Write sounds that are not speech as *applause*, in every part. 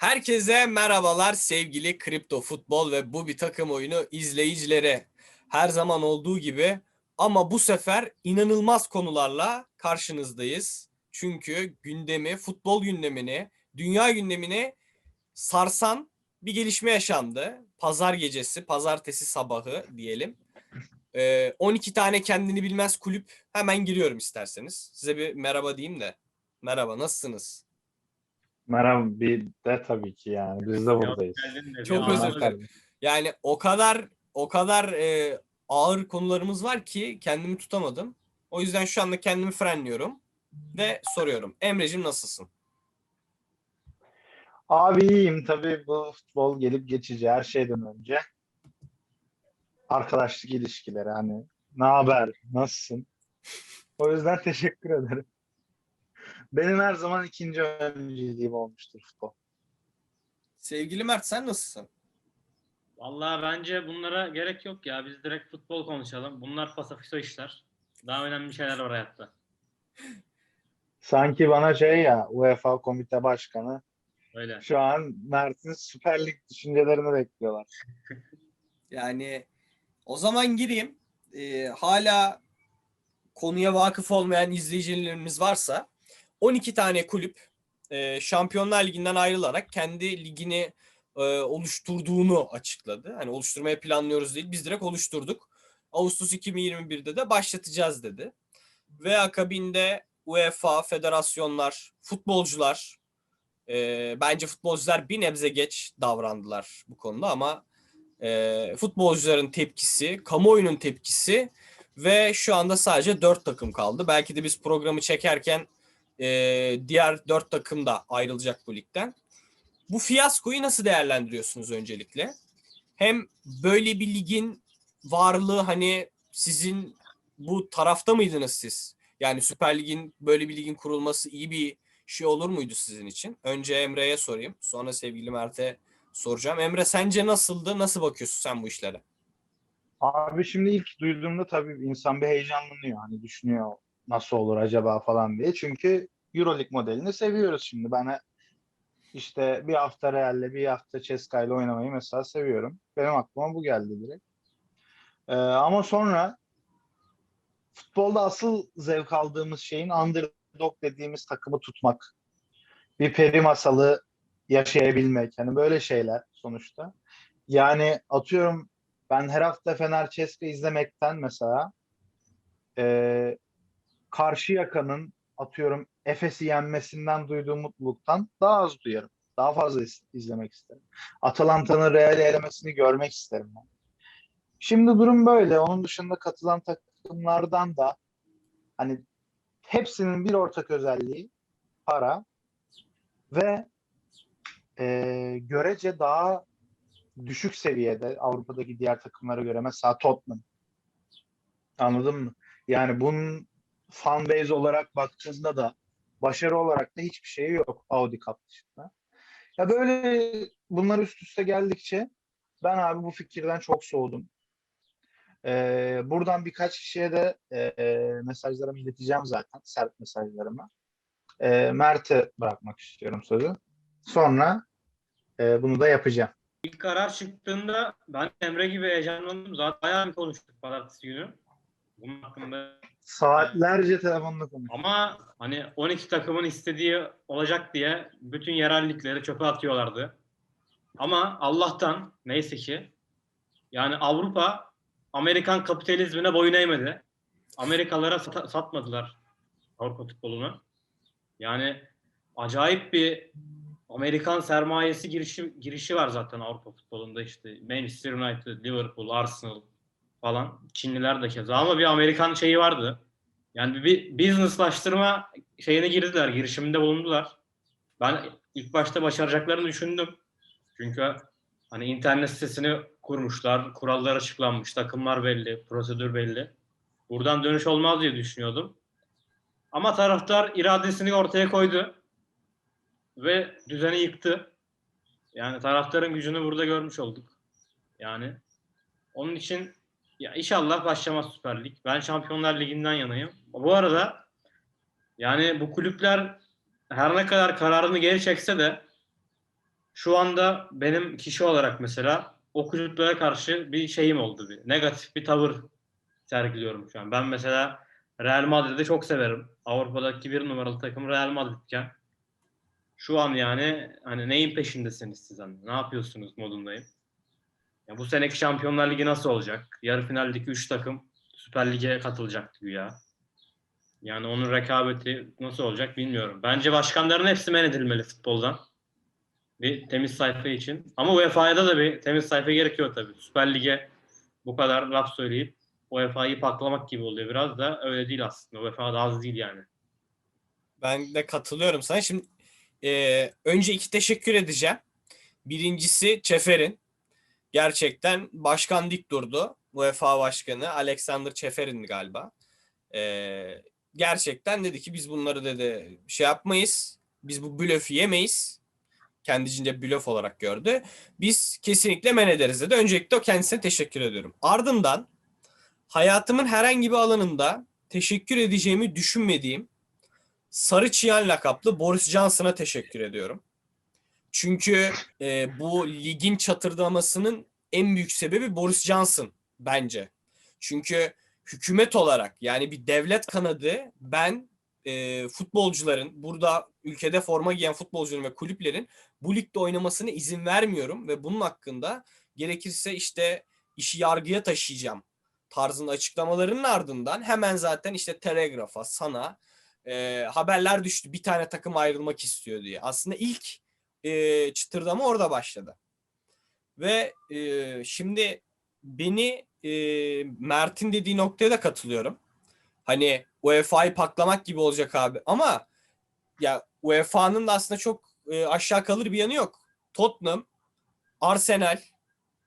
Herkese merhabalar sevgili kripto futbol ve bu bir takım oyunu izleyicileri. Her zaman olduğu gibi ama bu sefer inanılmaz konularla karşınızdayız. Çünkü gündemi, futbol gündemini, dünya gündemini sarsan bir gelişme yaşandı. Pazar gecesi, pazartesi sabahı diyelim. Ee, 12 tane kendini bilmez kulüp hemen giriyorum isterseniz. Size bir merhaba diyeyim de. Merhaba, nasılsınız? Merhaba bir de tabii ki yani biz de buradayız. Çok özür dilerim. Yani o kadar o kadar e, ağır konularımız var ki kendimi tutamadım. O yüzden şu anda kendimi frenliyorum ve soruyorum. Emre'cim nasılsın? Abi iyiyim tabii bu futbol gelip geçici her şeyden önce. Arkadaşlık ilişkileri hani ne haber, nasılsın? O yüzden *laughs* teşekkür ederim. Benim her zaman ikinci önceliğim olmuştur futbol. Sevgili Mert sen nasılsın? Vallahi bence bunlara gerek yok ya. Biz direkt futbol konuşalım. Bunlar pasafiso işler. Daha önemli şeyler var hayatta. Sanki bana şey ya UEFA komite başkanı Öyle. şu an Mert'in Süper Lig düşüncelerini bekliyorlar. *laughs* Yani o zaman gireyim. Ee, hala konuya vakıf olmayan izleyicilerimiz varsa 12 tane kulüp e, Şampiyonlar Ligi'nden ayrılarak kendi ligini e, oluşturduğunu açıkladı. Hani oluşturmaya planlıyoruz değil, biz direkt oluşturduk. Ağustos 2021'de de başlatacağız dedi. Ve akabinde UEFA, federasyonlar, futbolcular, e, bence futbolcular bir nebze geç davrandılar bu konuda ama e, futbolcuların tepkisi, kamuoyunun tepkisi ve şu anda sadece dört takım kaldı. Belki de biz programı çekerken e, diğer dört takım da ayrılacak bu ligden. Bu fiyaskoyu nasıl değerlendiriyorsunuz öncelikle? Hem böyle bir ligin varlığı hani sizin bu tarafta mıydınız siz? Yani Süper Lig'in böyle bir ligin kurulması iyi bir şey olur muydu sizin için? Önce Emre'ye sorayım. Sonra sevgili Mert'e soracağım. Emre sence nasıldı? Nasıl bakıyorsun sen bu işlere? Abi şimdi ilk duyduğumda tabii insan bir heyecanlanıyor. Hani düşünüyor nasıl olur acaba falan diye. Çünkü Euroleague modelini seviyoruz şimdi. Ben işte bir hafta Real'le bir hafta Ceska ile oynamayı mesela seviyorum. Benim aklıma bu geldi direkt. Ee, ama sonra futbolda asıl zevk aldığımız şeyin underdog dediğimiz takımı tutmak. Bir peri masalı yaşayabilmek. Hani böyle şeyler sonuçta. Yani atıyorum ben her hafta Fener Ceska izlemekten mesela e, karşı yakanın atıyorum Efes'i yenmesinden duyduğum mutluluktan daha az duyarım. Daha fazla iz- izlemek isterim. Atalanta'nın Real'i elemesini görmek isterim ben. Şimdi durum böyle. Onun dışında katılan takımlardan da hani hepsinin bir ortak özelliği para ve e, görece daha düşük seviyede Avrupa'daki diğer takımlara göre mesela Tottenham. Anladın mı? Yani bunun fan base olarak baktığında da başarı olarak da hiçbir şeyi yok Audi Cup dışında. Ya böyle bunlar üst üste geldikçe ben abi bu fikirden çok soğudum. Ee, buradan birkaç kişiye de e, mesajlarımı ileteceğim zaten. Sert mesajlarımı. Ee, Mert'e bırakmak istiyorum sözü. Sonra e, bunu da yapacağım. İlk karar çıktığında ben Emre gibi heyecanlandım. Zaten bayağı bir konuştuk pazartesi günü. Bunun hakkında. Saatlerce telefonla konuştum. Ama hani 12 takımın istediği olacak diye bütün yerellikleri çöpe atıyorlardı. Ama Allah'tan neyse ki yani Avrupa Amerikan kapitalizmine boyun eğmedi. Amerikalılara sata- satmadılar Avrupa futbolunu. Yani acayip bir Amerikan sermayesi girişi girişi var zaten Avrupa futbolunda işte Manchester United, Liverpool, Arsenal falan. Çinliler de keza ama bir Amerikan şeyi vardı. Yani bir businesslaştırma şeyine girdiler, girişiminde bulundular. Ben ilk başta başaracaklarını düşündüm. Çünkü hani internet sitesini kurmuşlar, kurallar açıklanmış, takımlar belli, prosedür belli. Buradan dönüş olmaz diye düşünüyordum. Ama taraftar iradesini ortaya koydu ve düzeni yıktı. Yani taraftarın gücünü burada görmüş olduk. Yani onun için ya inşallah başlamaz Süper Lig. Ben Şampiyonlar Ligi'nden yanayım. Bu arada yani bu kulüpler her ne kadar kararını geri çekse de şu anda benim kişi olarak mesela o kulüplere karşı bir şeyim oldu. Bir negatif bir tavır sergiliyorum şu an. Ben mesela Real Madrid'i çok severim. Avrupa'daki bir numaralı takım Real Madrid'ken şu an yani hani neyin peşindesiniz siz hani? Ne yapıyorsunuz modundayım. Ya bu seneki Şampiyonlar Ligi nasıl olacak? Yarı finaldeki 3 takım Süper Lig'e katılacak güya. Yani onun rekabeti nasıl olacak bilmiyorum. Bence başkanların hepsi men edilmeli futboldan. Bir temiz sayfa için. Ama UEFA'ya da bir temiz sayfa gerekiyor tabii. Süper Lig'e bu kadar laf söyleyip UEFA'yı paklamak gibi oluyor biraz da öyle değil aslında. UEFA da az değil yani. Ben de katılıyorum sana. Şimdi e, önce iki teşekkür edeceğim. Birincisi Çefer'in. Gerçekten başkan dik durdu. UEFA başkanı Alexander Çefer'in galiba. E, gerçekten dedi ki biz bunları dedi şey yapmayız. Biz bu blöfü yemeyiz. Kendicince blöf olarak gördü. Biz kesinlikle men ederiz dedi. Öncelikle o kendisine teşekkür ediyorum. Ardından hayatımın herhangi bir alanında teşekkür edeceğimi düşünmediğim Sarı Çiyan lakaplı Boris Johnson'a teşekkür ediyorum. Çünkü e, bu ligin çatırdamasının en büyük sebebi Boris Johnson bence. Çünkü hükümet olarak yani bir devlet kanadı ben e, futbolcuların burada ülkede forma giyen futbolcuların ve kulüplerin bu ligde oynamasına izin vermiyorum ve bunun hakkında gerekirse işte işi yargıya taşıyacağım tarzında açıklamalarının ardından hemen zaten işte Telegraf'a, sana e, haberler düştü. Bir tane takım ayrılmak istiyor diye. Aslında ilk e, çıtırdama orada başladı. Ve e, şimdi beni e, Mert'in dediği noktaya da katılıyorum. Hani UEFA'yı paklamak gibi olacak abi. Ama ya UEFA'nın da aslında çok e, aşağı kalır bir yanı yok. Tottenham, Arsenal,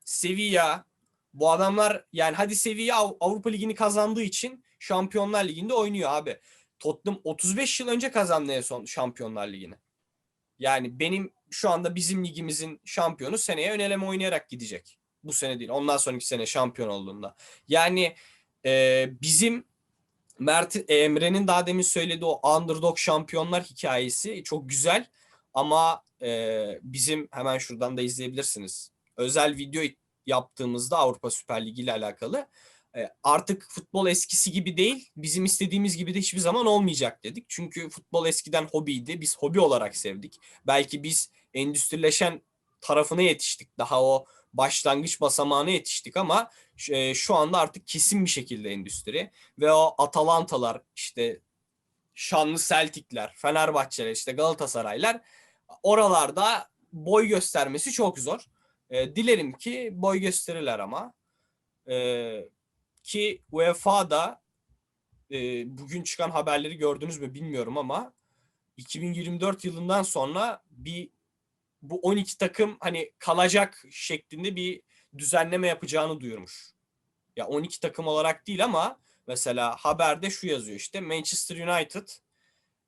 Sevilla bu adamlar yani hadi Sevilla Av- Avrupa Ligi'ni kazandığı için Şampiyonlar Ligi'nde oynuyor abi. Tottenham 35 yıl önce kazandı en son Şampiyonlar Ligi'ni. Yani benim şu anda bizim ligimizin şampiyonu seneye ön eleme oynayarak gidecek. Bu sene değil. Ondan sonraki sene şampiyon olduğunda. Yani e, bizim Mert e, Emre'nin daha demin söylediği o underdog şampiyonlar hikayesi çok güzel. Ama e, bizim hemen şuradan da izleyebilirsiniz. Özel video yaptığımızda Avrupa Süper Ligi ile alakalı e, artık futbol eskisi gibi değil, bizim istediğimiz gibi de hiçbir zaman olmayacak dedik. Çünkü futbol eskiden hobiydi, biz hobi olarak sevdik. Belki biz endüstrileşen tarafına yetiştik, daha o başlangıç basamağına yetiştik ama e, şu anda artık kesin bir şekilde endüstri ve o Atalantalar işte şanlı Celtic'ler, Fenerbahçeler, işte Galatasaraylar oralarda boy göstermesi çok zor. E, dilerim ki boy gösterirler ama. E, ki UEFA'da e, bugün çıkan haberleri gördünüz mü bilmiyorum ama 2024 yılından sonra bir bu 12 takım hani kalacak şeklinde bir düzenleme yapacağını duyurmuş. Ya 12 takım olarak değil ama mesela haberde şu yazıyor işte Manchester United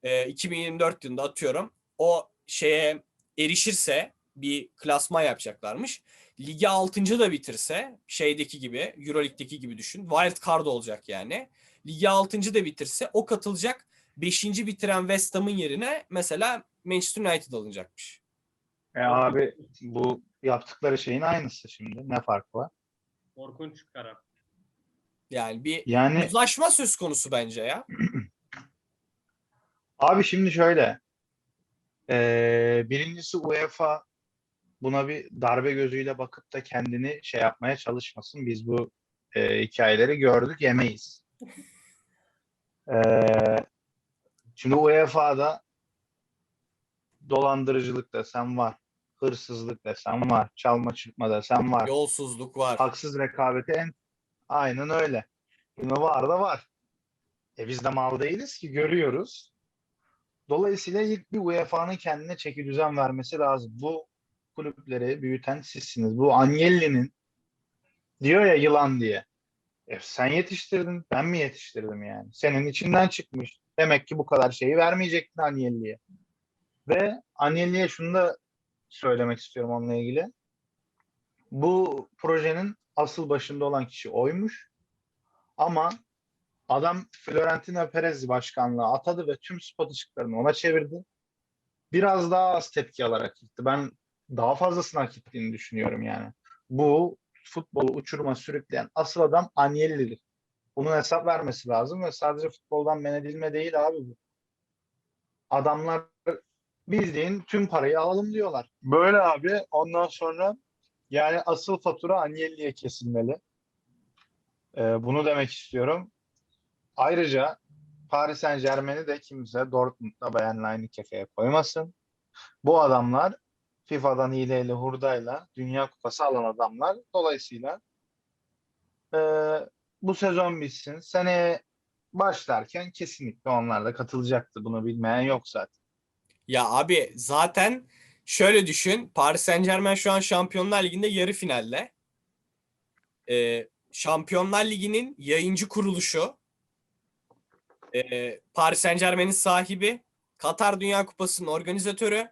e, 2024 yılında atıyorum o şeye erişirse bir klasman yapacaklarmış. Ligi 6. da bitirse şeydeki gibi Euroleague'deki gibi düşün. Wild card olacak yani. Ligi 6. da bitirse o katılacak 5. bitiren West Ham'ın yerine mesela Manchester United alınacakmış. E abi bu yaptıkları şeyin aynısı şimdi. Ne fark var? Korkunç karar. Yani bir Yani uzlaşma söz konusu bence ya. *clears throat* Abi şimdi şöyle. Ee, birincisi UEFA buna bir darbe gözüyle bakıp da kendini şey yapmaya çalışmasın. Biz bu e, hikayeleri gördük, yemeyiz. Ee, şimdi UEFA'da dolandırıcılık desem var, hırsızlık desem var, çalma çırpma desem var. Yolsuzluk var. Haksız rekabeti en aynen öyle. Şimdi var da var. E biz de mal değiliz ki görüyoruz. Dolayısıyla ilk bir UEFA'nın kendine çeki düzen vermesi lazım. Bu kulüpleri büyüten sizsiniz. Bu Agnelli'nin diyor ya yılan diye. E sen yetiştirdin, ben mi yetiştirdim yani? Senin içinden çıkmış. Demek ki bu kadar şeyi vermeyecektin Agnelli'ye. Ve Agnelli'ye şunu da söylemek istiyorum onunla ilgili. Bu projenin asıl başında olan kişi oymuş. Ama adam Florentino Perez başkanlığı atadı ve tüm spot ışıklarını ona çevirdi. Biraz daha az tepki alarak gitti. Ben daha fazlasını hak ettiğini düşünüyorum yani. Bu futbolu uçuruma sürükleyen asıl adam Agnelli'dir. Bunun hesap vermesi lazım ve sadece futboldan men edilme değil abi bu. Adamlar bildiğin tüm parayı alalım diyorlar. Böyle abi ondan sonra yani asıl fatura Agnelli'ye kesilmeli. Ee, bunu demek istiyorum. Ayrıca Paris Saint Germain'i de kimse Dortmund'la Bayern'le aynı kefeye koymasın. Bu adamlar FIFA'dan hileyle hurdayla Dünya Kupası alan adamlar. Dolayısıyla eee, bu sezon bitsin. Seneye başlarken kesinlikle onlar da katılacaktı. Bunu bilmeyen yok zaten. Ya abi zaten şöyle düşün. Paris Saint-Germain şu an Şampiyonlar Ligi'nde yarı finalde. Ee, Şampiyonlar Ligi'nin yayıncı kuruluşu ee, Paris Saint-Germain'in sahibi Katar Dünya Kupası'nın organizatörü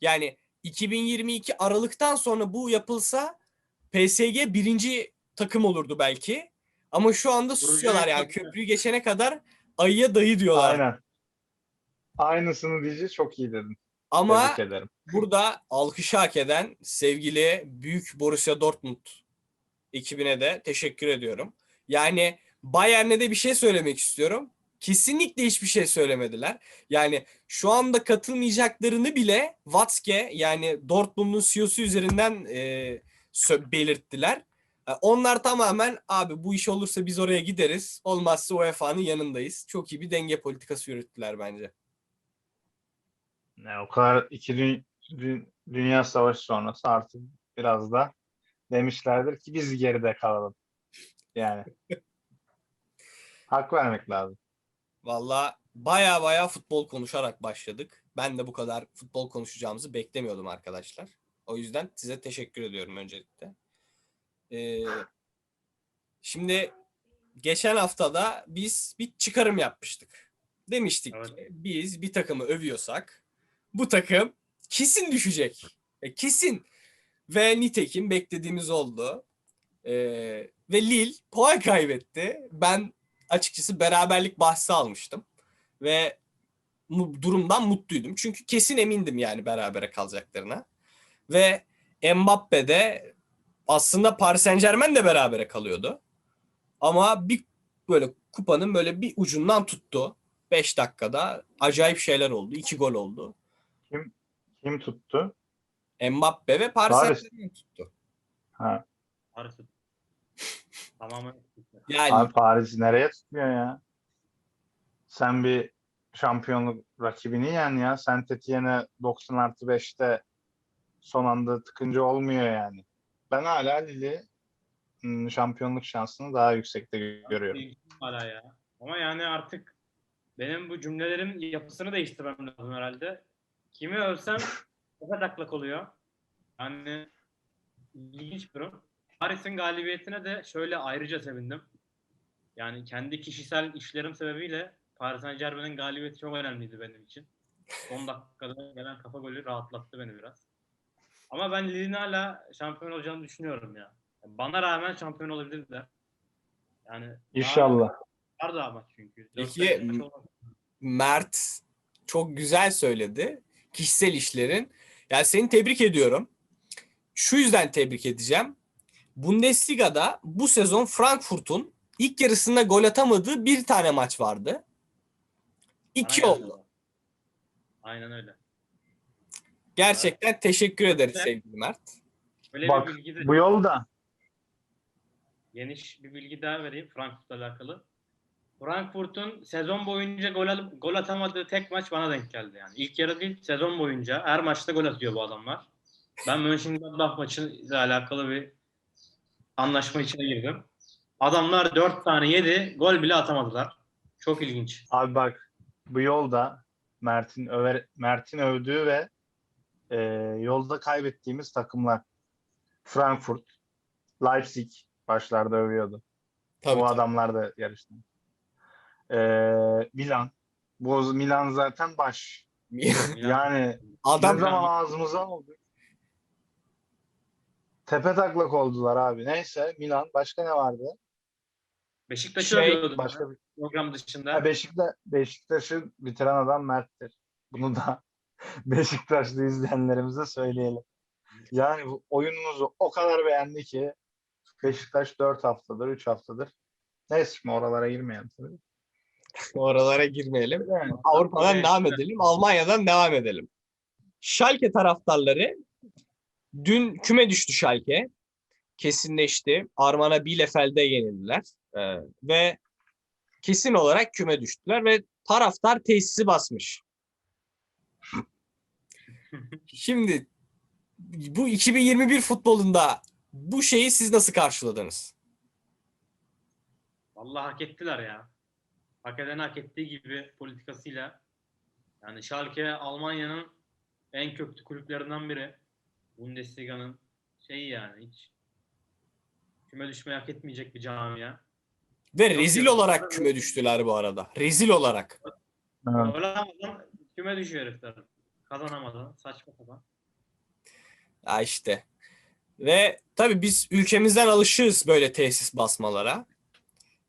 yani 2022 Aralık'tan sonra bu yapılsa PSG birinci takım olurdu belki. Ama şu anda susuyorlar yani köprüyü geçene kadar ayıya dayı diyorlar. Aynen. Aynısını diyeceğiz. Çok iyi dedin. Ama Tebrik ederim. burada alkışı hak eden sevgili büyük Borussia Dortmund ekibine de teşekkür ediyorum. Yani Bayern'e de bir şey söylemek istiyorum. Kesinlikle hiçbir şey söylemediler. Yani şu anda katılmayacaklarını bile Watzke yani Dortmund'un CEO'su üzerinden e, belirttiler. E, Onlar tamamen abi bu iş olursa biz oraya gideriz. Olmazsa UEFA'nın yanındayız. Çok iyi bir denge politikası yürüttüler bence. Ne o kadar iki dü- dü- dünya savaşı sonrası artık biraz da demişlerdir ki biz geride kalalım. Yani *laughs* hak vermek lazım. Valla baya baya futbol konuşarak başladık. Ben de bu kadar futbol konuşacağımızı beklemiyordum arkadaşlar. O yüzden size teşekkür ediyorum öncelikle. Ee, şimdi geçen haftada biz bir çıkarım yapmıştık. Demiştik Evet. ki biz bir takımı övüyorsak bu takım kesin düşecek. E, kesin. Ve nitekim beklediğimiz oldu. Ee, ve Lille puan kaybetti. Ben açıkçası beraberlik bahsi almıştım. Ve durumdan mutluydum. Çünkü kesin emindim yani berabere kalacaklarına. Ve Mbappe de aslında Paris Saint Germain de berabere kalıyordu. Ama bir böyle kupanın böyle bir ucundan tuttu. 5 dakikada acayip şeyler oldu. 2 gol oldu. Kim tuttu? Mbappe ve Paris Paris. Saint Germain tuttu. Ha. Paris'i *laughs* tamamen Yani Abi Paris nereye tutmuyor ya? Sen bir şampiyonluk rakibini yen ya. Saint Etienne'e 90 artı 5'te son anda tıkınca olmuyor yani. Ben hala Lille'i hmm, şampiyonluk şansını daha yüksekte görüyorum. Hala ya. Ama yani artık benim bu cümlelerin yapısını değiştirmem lazım herhalde. Kimi övsem *laughs* tepe taklak oluyor. Yani ilginç bir durum. Paris'in galibiyetine de şöyle ayrıca sevindim. Yani kendi kişisel işlerim sebebiyle Paris Saint Germain'in galibiyeti çok önemliydi benim için. Son dakikada gelen kafa golü rahatlattı beni biraz. Ama ben Lille'in hala şampiyon olacağını düşünüyorum ya. Bana rağmen şampiyon olabilirler. Yani İnşallah. Vardı ama çünkü. Peki. Mert çok güzel söyledi. Kişisel işlerin. Yani seni tebrik ediyorum. Şu yüzden tebrik edeceğim. Bundesliga'da bu sezon Frankfurt'un ilk yarısında gol atamadığı bir tane maç vardı. İki geldi oldu. Aynen öyle. Gerçekten teşekkür ederiz Evet. sevgili Mert. Böyle Bak bir bilgi de bu yolda geniş bir bilgi daha vereyim Frankfurt'la alakalı. Frankfurt'un sezon boyunca gol alıp gol atamadığı tek maç bana denk geldi yani. İlk yarı değil, sezon boyunca her maçta gol atıyor bu adamlar. Ben Mönchengladbach maçıyla alakalı bir anlaşma içine girdim. Adamlar 4 tane yedi, gol bile atamadılar. Çok ilginç. abi bak bu yolda Mert'in över, Mert'in övdüğü ve e, yolda kaybettiğimiz takımlar Frankfurt, Leipzig başlarda övüyordu. Tabii, bu tabii. adamlar da yarıştı. Ee, Milan. Bu Milan zaten baş. Yani Adam ne zaman ağzımıza oldu? Tepe taklak oldular abi. Neyse Milan. Başka ne vardı? Beşiktaş'ı Şey, Başka bir... program dışında. Ha, Beşiktaş, Beşiktaş'ı bitiren adam Mert'tir. Bunu da *laughs* Beşiktaşlı izleyenlerimize söyleyelim. Yani bu oyununuzu o kadar beğendi ki Beşiktaş 4 haftadır, 3 haftadır. Neyse şimdi oralara girmeyelim tabii. Oralara girmeyelim. Yani Avrupa'dan Evet. devam edelim. Almanya'dan devam edelim. Schalke taraftarları dün küme düştü Schalke. Kesinleşti. Armana Bielefeld'e yenildiler. Ee, ve kesin olarak küme düştüler ve taraftar tesisi basmış. *laughs* Şimdi bu 2021 futbolunda bu şeyi siz nasıl karşıladınız? Vallahi hak ettiler ya. Hak eden hak ettiği gibi politikasıyla. Yani Schalke Almanya'nın en köklü kulüplerinden biri. Bundesliga'nın şeyi yani hiç küme düşmeyi hak etmeyecek bir camia. Ve Çok rezil olarak küme düştüler bu arada. Rezil olarak. evet. Oynamadan küme düşüyor herifler. Kazanamadan. Saçma sapan. Ya işte. Ve tabii biz ülkemizden alışığız böyle tesis basmalara.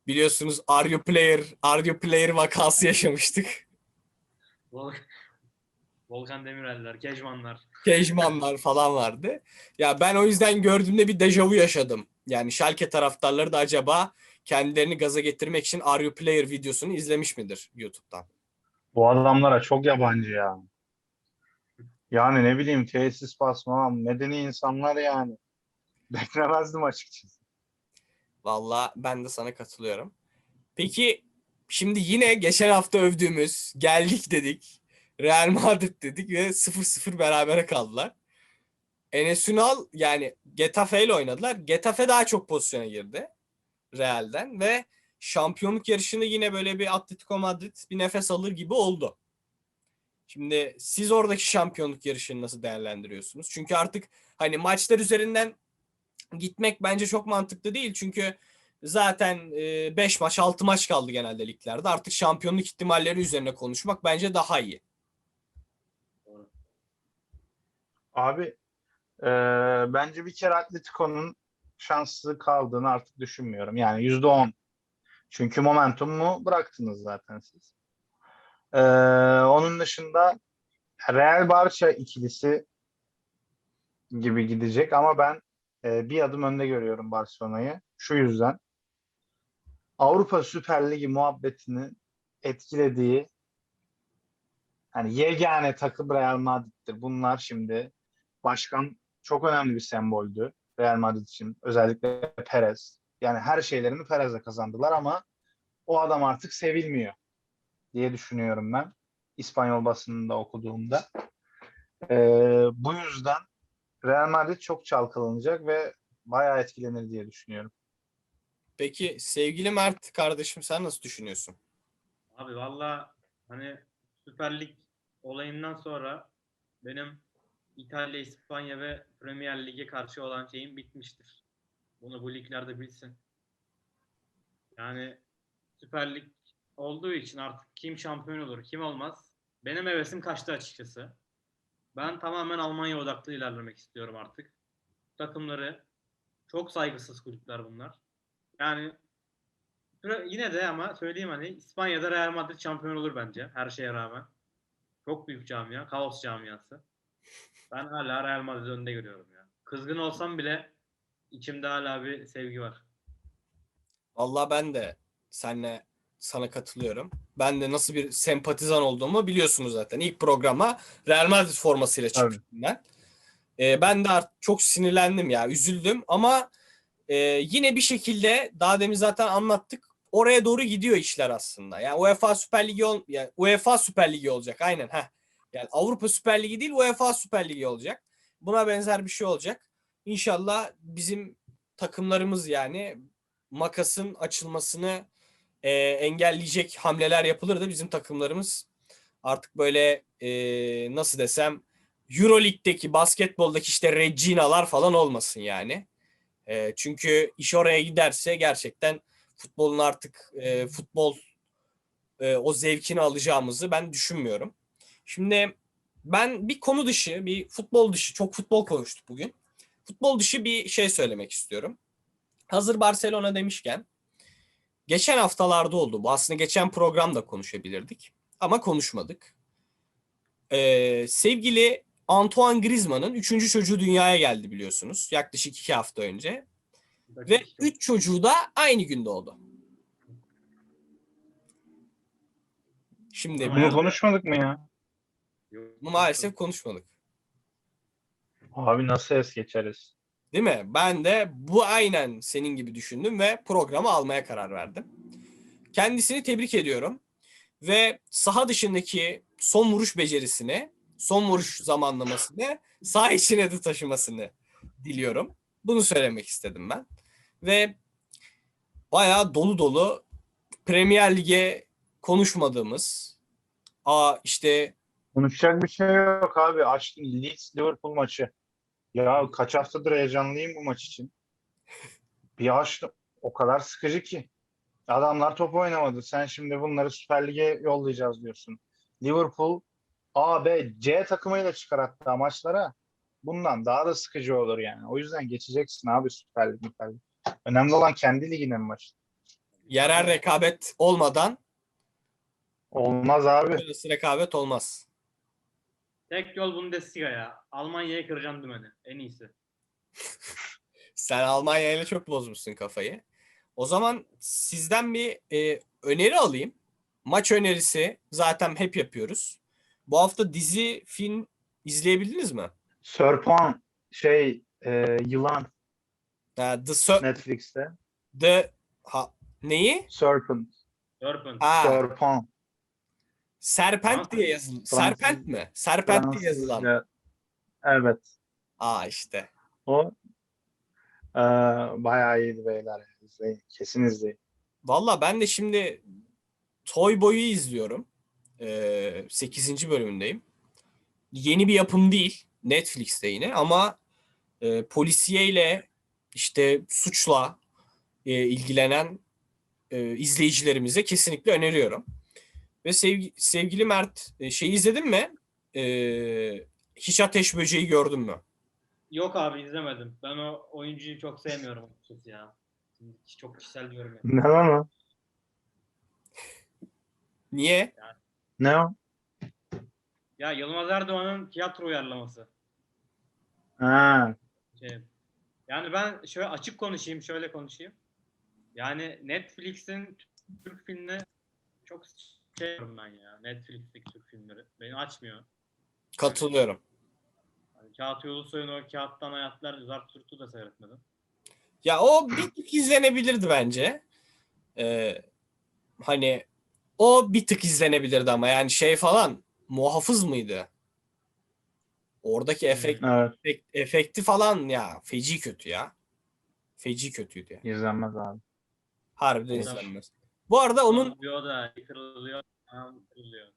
Biliyorsunuz Are You Player, Are You Player vakası yaşamıştık. Vol Volkan Demirel'ler, Kejmanlar. Kejmanlar falan vardı. Ya ben o yüzden gördüğümde bir dejavu yaşadım. Yani Schalke taraftarları da acaba kendilerini gaza getirmek için Are You Player videosunu izlemiş midir YouTube'dan? Bu adamlara çok yabancı ya. Yani ne bileyim tesis basma, medeni insanlar yani. *laughs* Beklemezdim açıkçası. Vallahi ben de sana katılıyorum. Peki şimdi yine geçen hafta övdüğümüz geldik dedik. Real Madrid dedik ve 0-0 berabere kaldılar. Enes Ünal yani Getafe ile oynadılar. Getafe daha çok pozisyona girdi Real'den ve şampiyonluk yarışını yine böyle bir Atletico Madrid bir nefes alır gibi oldu. Şimdi siz oradaki şampiyonluk yarışını nasıl değerlendiriyorsunuz? Çünkü artık hani maçlar üzerinden gitmek bence çok mantıklı değil. Çünkü zaten 5 maç 6 maç kaldı genelde liglerde. Artık şampiyonluk ihtimalleri üzerine konuşmak bence daha iyi. Abi eee, bence bir kere Atletico'nun şanslı kaldığını artık düşünmüyorum. Yani yüzde on. Çünkü momentumu bıraktınız zaten siz. Eee, onun dışında Real Barça ikilisi gibi gidecek ama ben eee, bir adım önde görüyorum Barcelona'yı. Şu yüzden. Avrupa Süper Ligi muhabbetini etkilediği hani yegane takım Real Madrid'dir. Bunlar şimdi başkan çok önemli bir semboldü Real Madrid için. Özellikle Perez. Yani her şeylerini Perez'le kazandılar ama o adam artık sevilmiyor diye düşünüyorum ben. İspanyol basınında okuduğumda. Ee, bu yüzden Real Madrid çok çalkalanacak ve bayağı etkilenir diye düşünüyorum. Peki sevgili Mert kardeşim sen nasıl düşünüyorsun? Abi valla hani Süper Lig olayından sonra benim İtalya, İspanya ve Premier Lig'e karşı olan şeyim bitmiştir. Bunu bu liglerde bilsin. Yani Süper Lig olduğu için artık kim şampiyon olur, kim olmaz. Benim hevesim kaçtı açıkçası. Ben tamamen Almanya odaklı ilerlemek istiyorum artık. Takımları çok saygısız kulüpler bunlar. Yani yine de ama söyleyeyim hani İspanya'da Real Madrid şampiyon olur bence her şeye rağmen. Çok büyük camia, kaos camiası. Ben hala Real Madrid önde görüyorum ya. Kızgın olsam bile içimde hala bir sevgi var. Vallahi ben de senle sana katılıyorum. Ben de nasıl bir sempatizan olduğumu biliyorsunuz zaten. İlk programa Real Madrid formasıyla çıktım ben. Ee, ben de artık çok sinirlendim ya, üzüldüm ama e, yine bir şekilde daha demin zaten anlattık. Oraya doğru gidiyor işler aslında. Yani UEFA Süper Ligi ol, yani UEFA Süper Ligi olacak aynen. Heh. Yani Avrupa Süper Ligi değil UEFA Süper Ligi olacak. Buna benzer bir şey olacak. İnşallah bizim takımlarımız yani makasın açılmasını e, engelleyecek hamleler yapılır da bizim takımlarımız artık böyle e, nasıl desem Euroleague'deki basketboldaki işte Regina'lar falan olmasın yani. E, çünkü iş oraya giderse gerçekten futbolun artık e, futbol e, o zevkini alacağımızı ben düşünmüyorum. Şimdi ben bir konu dışı, bir futbol dışı, çok futbol konuştuk bugün. Futbol dışı bir şey söylemek istiyorum. Hazır Barcelona demişken geçen haftalarda oldu. Bu aslında geçen programda konuşabilirdik ama konuşmadık. Ee, sevgili Antoine Griezmann'ın üçüncü çocuğu dünyaya geldi biliyorsunuz. Yaklaşık iki hafta önce. Ve üç çocuğu da aynı gün doğdu. Şimdi bunu, konuşmadık mı ya? bunu maalesef konuşmadık. Abi nasıl es geçeriz? Değil mi? Ben de bu aynen senin gibi düşündüm ve programı almaya karar verdim. Kendisini tebrik ediyorum. Ve saha dışındaki son vuruş becerisini, son vuruş zamanlamasını saha içine de taşımasını diliyorum. Bunu söylemek istedim ben. Ve bayağı dolu dolu Premier Lig'e konuşmadığımız, aa işte Konuşacak bir şey yok abi. Açtım Leeds Liverpool maçı. Ya kaç haftadır heyecanlıyım bu maç için. Bir açtım. O kadar sıkıcı ki. Adamlar top oynamadı. Sen şimdi bunları Süper Lig'e yollayacağız diyorsun. Liverpool A, B, C takımıyla çıkar hatta maçlara. Bundan daha da sıkıcı olur yani. O yüzden geçeceksin abi Süper Lig. Süper Lig. Önemli olan kendi liginin maçı. yerel rekabet olmadan Olmaz abi. uluslararası rekabet olmaz. Tek yol Bundesliga ya. Almanya'ya kıracaksın dümeni. En iyisi. *laughs* Sen Almanya ile çok bozmuşsun kafayı. O zaman sizden bir e, öneri alayım. Maç önerisi zaten hep yapıyoruz. Bu hafta dizi, film izleyebildiniz mi? Serpon şey e, yılan Ha, The, Ser- Netflix'te. The ha, neyi? Serpent. Serpent. Ha, Serpon. Serpent diye. Fransız- Serpent mi? Serpent diye yazılan. Fransızca. Evet. Aa işte. O e, bayağı iyiydi beyler. İzleyin. Kesin izleyin. Valla ben de şimdi Toy Boy'u izliyorum. Ee, 8. bölümündeyim. Yeni bir yapım değil. Netflix'te yine ama e, polisiyeyle işte suçla e, ilgilenen e, izleyicilerimize kesinlikle öneriyorum. Ve sevgi, sevgili Mert şey izledin mi? E, Hiç Ateş Böceği gördün mü? Yok abi izlemedim. Ben o oyuncuyu çok sevmiyorum açıkçası ya. Çok kişisel diyorum ya. Ne lan o? Niye? Ne o? Ya Yılmaz Erdoğan'ın tiyatro uyarlaması. Ha, Şey, yani ben şöyle açık konuşayım, şöyle konuşayım. Yani Netflix'in Türk filmine çok şey yapıyorum ben ya. Netflix'teki Türk filmleri. Beni açmıyor. Katılıyorum. Yani Kağıt Yolusoy'un o kağıttan hayatlar Zart Turt'u da seyretmedim. Ya o bir tık izlenebilirdi bence. Ee, hani o bir tık izlenebilirdi ama yani şey falan muhafız mıydı? Oradaki efekt, evet. efekt- efekti falan ya feci kötü ya. Feci kötüydü. ya. İzlenmez abi. Harbiden Tamam. izlenmez. Bu arada onun da kırılıyor. tamam, kırılıyor.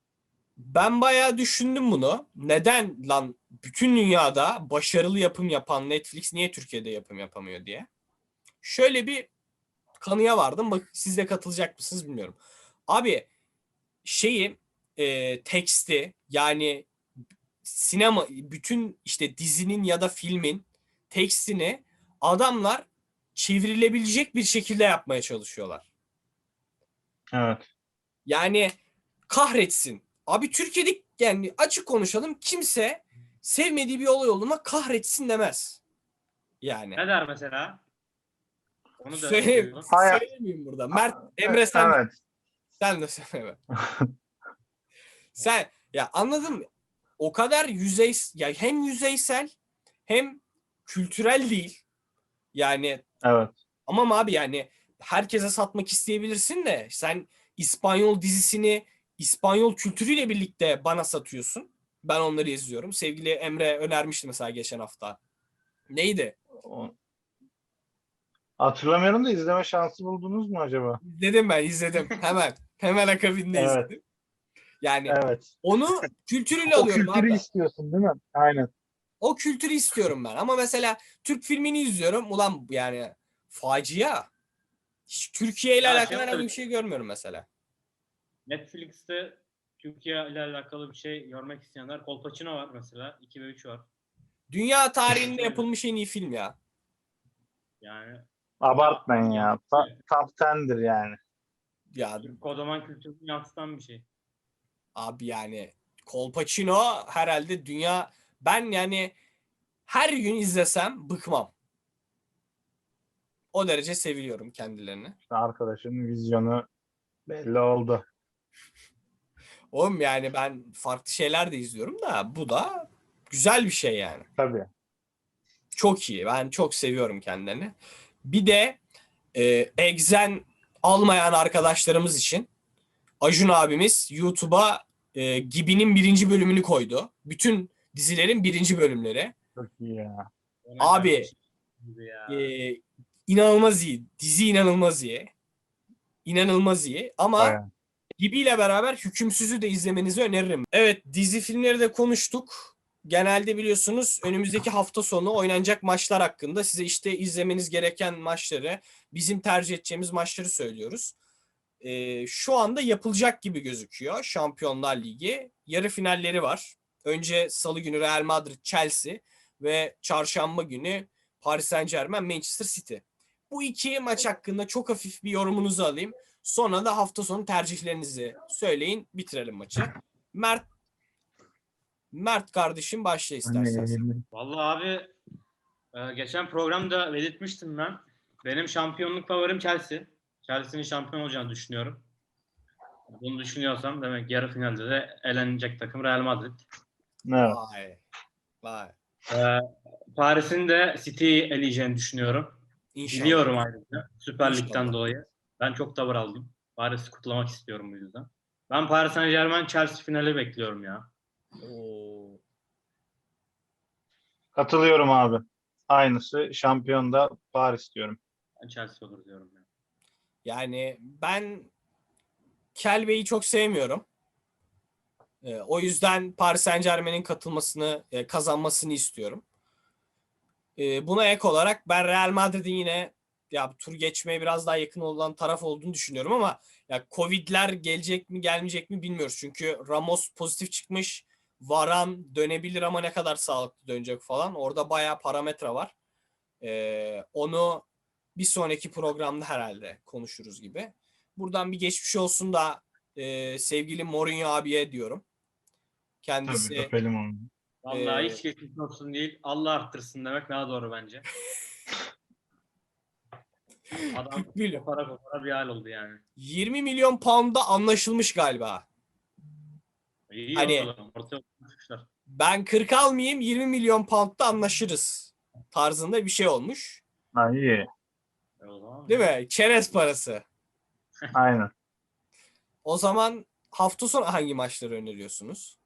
ben bayağı düşündüm bunu. Neden lan bütün dünyada başarılı yapım yapan Netflix niye Türkiye'de yapım yapamıyor diye. Şöyle bir kanıya vardım. Bak siz de katılacak mısınız bilmiyorum. Abi şeyi e, teksti yani sinema bütün işte dizinin ya da filmin tekstini adamlar çevrilebilecek bir şekilde yapmaya çalışıyorlar. Evet. Yani kahretsin. Abi Türkiye'de yani açık konuşalım kimse sevmediği bir olay olduğuna kahretsin demez. Yani. Ne der mesela? Onu da Söyle, söylemeyeyim burada. Mert, Emre sen, Evet. sen de söyle. *laughs* sen ya anladın mı? O kadar yüzey ya hem yüzeysel hem kültürel değil. Yani Evet. Ama abi yani herkese satmak isteyebilirsin de sen İspanyol dizisini İspanyol kültürüyle birlikte bana satıyorsun. Ben onları izliyorum. Sevgili Emre önermişti mesela geçen hafta. Neydi? O- Hatırlamıyorum da izleme şansı buldunuz mu acaba? İzledim ben izledim. *laughs* Hemen. Hemen akabinde Evet. izledim. Yani Evet. onu kültürüyle O alıyorum kültürü abi. istiyorsun değil mi? Aynen. O kültürü istiyorum ben. Ama mesela Türk filmini izliyorum. Ulan yani facia. Hiç Türkiye ile Ya alakalı şey herhangi bir şey görmüyorum mesela. Netflix'te Türkiye ile alakalı bir şey görmek isteyenler Kolpaçino var mesela. 2 ve 3 var. Dünya tarihinde *laughs* yapılmış en iyi film ya. Yani Abartmayın ya. Ta- top 10'dir yani. Ya kodaman kültürünü yansıtan bir şey. abi yani Kolpaçino herhalde dünya Ben yani her gün izlesem bıkmam. O derece seviliyorum kendilerini. Arkadaşın vizyonu belli oldu. *laughs* Oğlum yani ben farklı şeyler de izliyorum da bu da güzel bir şey yani. Tabii. Çok iyi. Ben çok seviyorum kendilerini. Bir de e, Exen almayan arkadaşlarımız için Acun abimiz YouTube'a e, Gibi'nin birinci bölümünü koydu. Bütün dizilerin birinci bölümleri. Çok iyi ya. Abi, Ya. E, inanılmaz iyi. Dizi inanılmaz iyi. İnanılmaz iyi. Ama Bayağı. Gibi'yle beraber Hükümsüz'ü de izlemenizi öneririm. Evet dizi filmleri de konuştuk. Genelde biliyorsunuz önümüzdeki hafta sonu oynanacak maçlar hakkında size işte izlemeniz gereken maçları, bizim tercih edeceğimiz maçları söylüyoruz. Ee, şu anda yapılacak gibi gözüküyor Şampiyonlar Ligi. Yarı finalleri var. Önce salı günü Real Madrid Chelsea ve çarşamba günü Paris Saint Germain Manchester City. Bu iki maç hakkında çok hafif bir yorumunuzu alayım. Sonra da hafta sonu tercihlerinizi söyleyin. Bitirelim maçı. Mert Mert kardeşim başla istersen. Vallahi abi e, geçen programda belirtmiştim ben. Benim şampiyonluk favorim Chelsea. Chelsea'nin şampiyon olacağını düşünüyorum. Bunu düşünüyorsam demek yarı finalde de elenecek takım Real Madrid. Evet. Vay. Vay. E, Paris'in de City'yi eleyeceğini düşünüyorum. İnşallah. Biliyorum ayrıca. Süper Lig'den dolayı. Ben çok tavır aldım. Paris'i kutlamak istiyorum bu yüzden. Ben Paris Saint Germain Chelsea finali bekliyorum ya. Oo. Katılıyorum abi. Aynısı. Şampiyon da Paris diyorum. Ben Chelsea olur diyorum ya. Yani ben Kelbe'yi çok sevmiyorum. Ee, o yüzden Paris Saint Germain'in katılmasını, e, kazanmasını istiyorum. Ee, buna ek olarak ben Real Madrid'in yine ya tur geçmeye biraz daha yakın olan taraf olduğunu düşünüyorum ama ya Covid'ler gelecek mi gelmeyecek mi bilmiyoruz. Çünkü Ramos pozitif çıkmış. Varan dönebilir ama ne kadar sağlıklı dönecek falan. Orada bayağı parametre var. Ee, onu bir sonraki programda herhalde konuşuruz gibi. Buradan bir geçmiş olsun da e, sevgili Mourinho abiye diyorum. Kendisi Tabii. Vallahi Ee, hiç geçmiş olsun değil. Allah arttırsın demek daha doğru bence. *laughs* Adam Gülüm. kopara kopara bir hal oldu yani. 20 milyon pound'a anlaşılmış galiba. İyi Hani- bakalım. Ortaya oturmuşlar. Ben 40 almayayım 20 milyon pound'da anlaşırız tarzında bir şey olmuş. Ha, iyi. E Değil mi? Çerez parası. Aynen. O zaman hafta sonu hangi maçları öneriyorsunuz?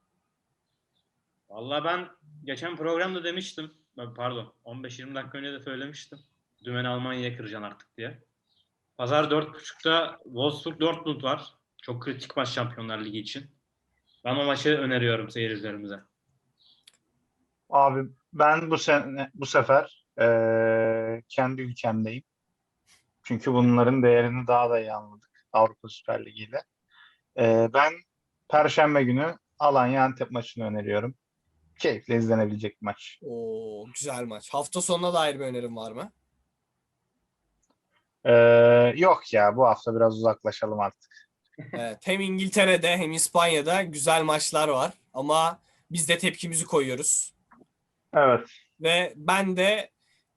Vallahi ben geçen programda demiştim. Pardon 15-20 dakika önce de söylemiştim. Dümeni Almanya'ya kıracaksın artık diye. Pazar 4.30'da Wolfsburg Dortmund var. Çok kritik maç Şampiyonlar Ligi için. Ben o maçı öneriyorum seyircilerimize. Abi ben bu sene bu sefer eee, kendi ülkemdeyim. Çünkü bunların değerini daha da iyi anladık Avrupa Süper Ligi ile. Eee, ben Perşembe günü Alanya Antep maçını öneriyorum. Keyifle izlenebilecek bir maç. Oo güzel maç. Hafta sonuna dair bir önerim var mı? Eee, yok ya bu hafta biraz uzaklaşalım artık. *laughs* Evet, hem İngiltere'de hem İspanya'da güzel maçlar var ama biz de tepkimizi koyuyoruz. Evet. Ve ben de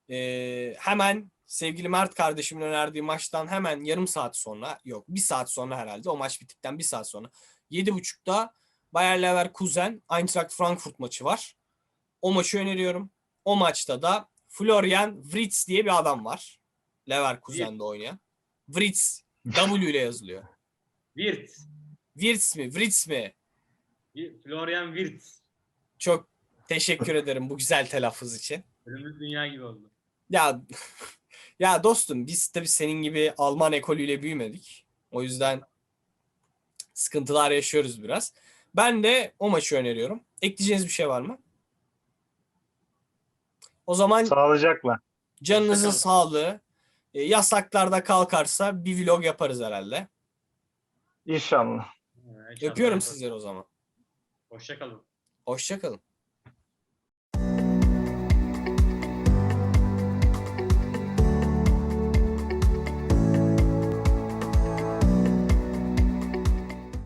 e, hemen sevgili Mert kardeşimin önerdiği maçtan hemen yarım saat sonra yok bir saat sonra herhalde o maç bittikten bir saat sonra 7.30'da Bayer Leverkusen Eintracht Frankfurt maçı var. O maçı öneriyorum. O maçta da Florian Wirtz diye bir adam var. Leverkusen'de oynayan. Wirtz W ile yazılıyor. *laughs* Wirtz. Wirtz mi? Wirtz mi? Florian Wirtz. Çok teşekkür ederim bu güzel telaffuz için. Önümüz dünya gibi oldu. Ya *laughs* ya dostum biz tabii senin gibi Alman ekolüyle büyümedik. O yüzden sıkıntılar yaşıyoruz biraz. Ben de o maçı öneriyorum. Ekleyeceğiniz bir şey var mı? O zaman Sağlıcakla. canınızın sağlığı e, yasaklarda kalkarsa bir vlog yaparız herhalde. İnşallah. Ee, inşallah Öpüyorum sizleri o zaman. Hoşça kalın. Hoşçakalın.